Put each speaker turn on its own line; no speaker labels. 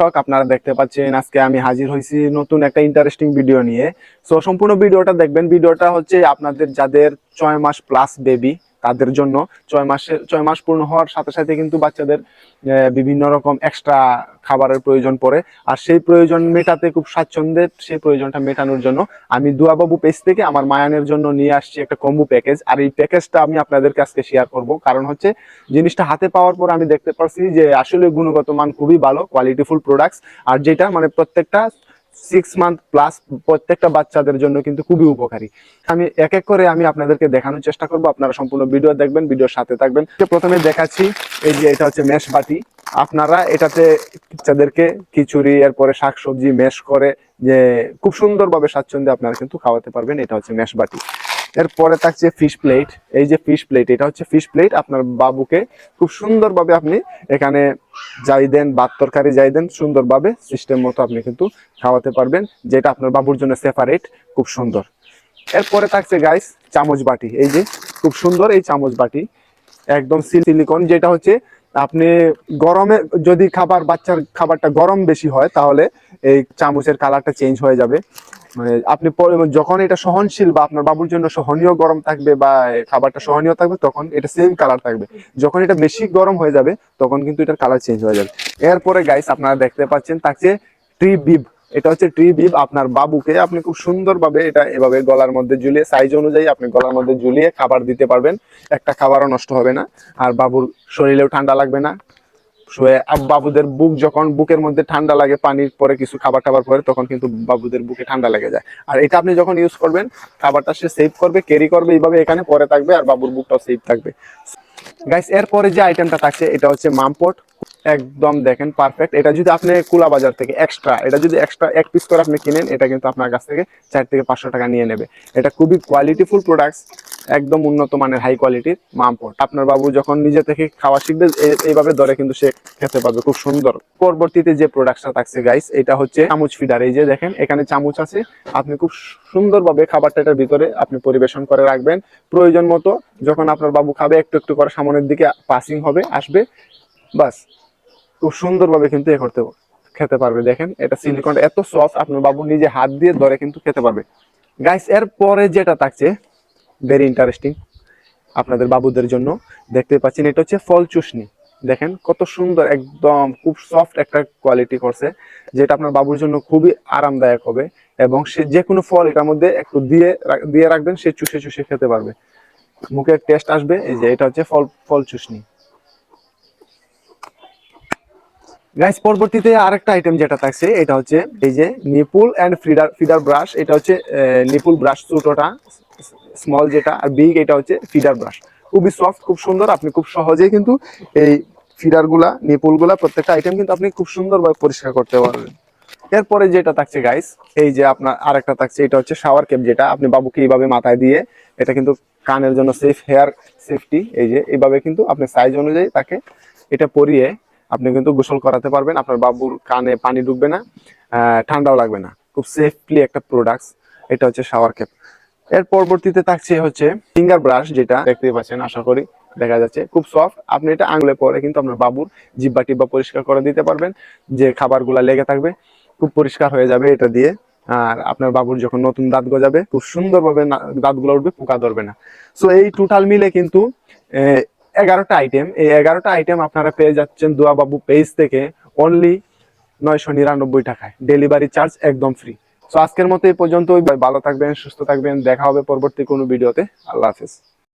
দর্শক, আপনারা দেখতে পাচ্ছেন আজকে আমি হাজির হয়েছি নতুন একটা ইন্টারেস্টিং ভিডিও নিয়ে। সো সম্পূর্ণ ভিডিওটা দেখবেন। ভিডিওটা হচ্ছে আপনাদের যাদের ছয় মাস প্লাস বেবি তাদের জন্য। ছয় মাসে ছয় মাস পূর্ণ হওয়ার সাথে সাথে কিন্তু বাচ্চাদের বিভিন্ন রকম এক্সট্রা খাবারের প্রয়োজন পড়ে। আর সেই প্রয়োজন মেটাতে খুব স্বাচ্ছন্দ্যে সেই প্রয়োজনটা মেটানোর জন্য আমি দুয়াবাবু পেজ থেকে আমার মায়ানের জন্য নিয়ে আসছি একটা কম্বো প্যাকেজ আর এই প্যাকেজটা আমি আপনাদেরকে আজকে শেয়ার করব। কারণ হচ্ছে জিনিসটা হাতে পাওয়ার পর আমি দেখতে পাচ্ছি যে আসলে গুণগত মান খুবই ভালো কোয়ালিটিফুল প্রোডাক্টস আর যেটা মানে প্রত্যেকটা সিক্স মান্থ প্লাস প্রত্যেকটা বাচ্চাদের জন্য কিন্তু খুবই উপকারী। আমি এক এক করে আমি আপনাদেরকে দেখানোর চেষ্টা করব, আপনারা সম্পূর্ণ ভিডিও দেখবেন, ভিডিওর সাথে থাকবেন। প্রথমে দেখাচ্ছি, এই যে এটা হচ্ছে মেশ বাটি। আপনারা এটাতে বাচ্চাদেরকে খিচুড়ি, এরপরে শাকসবজি, মেশ করে যে খুব সুন্দরভাবে স্বাচ্ছন্দ্যে আপনারা কিন্তু খাওয়াতে পারবেন, এটা হচ্ছে মেশ বাটি। এরপরে থাকছে ফিশ প্লেট এই যে ফিশ প্লেট এটা হচ্ছে ফিশ প্লেট আপনার বাবুকে খুব সুন্দরভাবে আপনি এখানে যাই দেন, ভাত তরকারি যাই দেন, সুন্দরভাবে সিস্টেম মতো আপনি কিন্তু খাওয়াতে পারবেন, যেটা আপনার বাবুর জন্য সেপারেট খুব সুন্দর। এরপরে থাকছে গাইস চামচ বাটি। এই যে খুব সুন্দর এই চামচ বাটি। একদম সিলিকন যেটা হচ্ছে আপনি গরমে যদি খাবার, বাচ্চার খাবারটা গরম বেশি হয়, তাহলে এই চামচের কালারটা চেঞ্জ হয়ে যাবে। মানে আপনি যখন এটা সহনশীল বা আপনার বাবুর জন্য সহনীয় গরম থাকবে বা খাবারটা সহনীয় থাকবে, তখন এটা সেম কালার থাকবে। যখন এটা বেশি গরম হয়ে যাবে, তখন কিন্তু এটার কালার চেঞ্জ হয়ে যাবে। এরপরে গাইস আপনারা দেখতে পাচ্ছেন থাকছে ট্রি বিব এটা হচ্ছে ট্রি বিব আপনার বাবুকে আপনি খুব সুন্দরভাবে এটা এভাবে গলার মধ্যে ঝুলিয়ে সাইজ অনুযায়ী আপনি গলার মধ্যে ঝুলিয়ে খাবার দিতে পারবেন। একটা খাবারও নষ্ট হবে না। আর বাবুর শরীরেও ঠান্ডা লাগবে না। শুয়ে বাবুদের বুক যখন বুকের মধ্যে ঠান্ডা লাগে, পানির পরে কিছু খাবার টাবার পরে, তখন কিন্তু বাবুদের বুকে ঠান্ডা লেগে যায়। আর এটা আপনি যখন ইউজ করবেন, খাবারটা সে সেভ করবে ক্যারি করবে, এইভাবে এখানে পরে থাকবে, আর বাবুর বুকটাও সেভ থাকবে। গাইস এরপরে যে আইটেমটা থাকছে, এটা হচ্ছে মামপট। একদম দেখেন পারফেক্ট এটা যদি আপনি কুলা বাজার থেকে এক্সট্রা এটা যদি এক্সট্রা এক পিস করে আপনি কিনেন, এটা কিন্তু আপনার কাছ থেকে চার থেকে পাঁচশো টাকা নিয়ে নেবে। এটা খুবই কোয়ালিটিফুল প্রোডাক্টস একদম উন্নত মানের হাই কোয়ালিটির মামপট। আপনার বাবু যখন নিজে থেকে খাওয়া শিখবে এইভাবে ধরে কিন্তু সে খেতে পারবে, খুব সুন্দর। পরবর্তীতে যে প্রোডাক্টটা থাকছে গাইস এটা হচ্ছে চামচ ফিডার এই যে দেখেন, এখানে চামচ আছে। আপনি খুব সুন্দরভাবে খাবারটা এটার ভিতরে আপনি পরিবেশন করে রাখবেন। প্রয়োজন মতো যখন আপনার বাবু খাবে, একটু একটু করে সামনের দিকে পাসিং হবে, আসবে। বাস, খুব সুন্দরভাবে কিন্তু এ করতে খেতে পারবে। দেখেন, এটা সিলিকন এত সফট আপনার বাবু নিজে হাত দিয়ে ধরে কিন্তু খেতে পারবে। গাইস এর পরে যেটা থাকছে ভেরি ইন্টারেস্টিং আপনাদের বাবুদের জন্য দেখতে পাচ্ছেন, এটা হচ্ছে ফল চুষনি। দেখেন, কত সুন্দর, একদম খুব সফট একটা কোয়ালিটি করছে, যেটা আপনার বাবুর জন্য খুবই আরামদায়ক হবে এবং সে যে কোনো ফল এটার মধ্যে একটু দিয়ে দিয়ে রাখবেন, সে চুষে চুষে খেতে পারবে। মুখের টেস্ট আসবে, এই যে এটা হচ্ছে ফল ফল চুষনি। গাইস পরবর্তীতে আরেকটা আইটেম যেটা থাকছে, এটা হচ্ছে এই যে nipple and feeder feeder brush এটা হচ্ছে নিপুল ব্রাশ ছোটটা স্মল যেটা, আর বিগ এটা হচ্ছে ফিডার ব্রাশ খুবই সফট খুব সুন্দর, আপনি খুব সহজেই কিন্তু এই ফিডারগুলা নিপুলগুলা, প্রত্যেকটা আইটেম কিন্তু আপনি খুব সুন্দরভাবে পরিষ্কার করতে পারবেন। এরপরে যেটা থাকছে গাইস এই যে আপনার আরেকটা থাকছে, এটা হচ্ছে শাওয়ার ক্যাপ যেটা, আপনি বাবুকে এইভাবে মাথায় দিয়ে, এটা কিন্তু কানের জন্য সেফ হেয়ার সেফটি এই যে, এইভাবে কিন্তু আপনি সাইজ অনুযায়ী তাকে এটা পরিয়ে আপনি কিন্তু গোসল করাতে পারবেন, আপনার বাবুর কানে পানি ঢুকবে না ঠান্ডাও লাগবে না। খুব সেফলি একটা প্রোডাক্টস এটা হচ্ছে শাওয়ার ক্যাপ এর পরবর্তীতে থাকছে হচ্ছে ফিঙ্গার ব্রাশ যেটা দেখতে পাচ্ছেন, আশা করি দেখা যাচ্ছে। খুব সফট আপনি এটা আঙুলে পরে কিন্তু আপনার বাবুর জিব্বা টিব্বা পরিষ্কার করে দিতে পারবেন, যে খাবারগুলা লেগে থাকবে, খুব পরিষ্কার হয়ে যাবে এটা দিয়ে। আর আপনার বাবুর যখন নতুন দাঁত গজাবে, খুব সুন্দরভাবে দাঁতগুলো উঠবে, পোকা ধরবে না। সো এই টোটাল মিলে কিন্তু এগারোটা আইটেম এই এগারোটা আইটেম আপনারা পেয়ে যাচ্ছেন দোয়া বাবু পেজ থেকে অনলি নয়শো নিরানব্বই টাকায়। ডেলিভারি চার্জ একদম ফ্রি তো আজকের মতো এই পর্যন্ত ভালো থাকবেন, সুস্থ থাকবেন। দেখা হবে পরবর্তী কোনো ভিডিওতে আল্লাহ হাফেজ।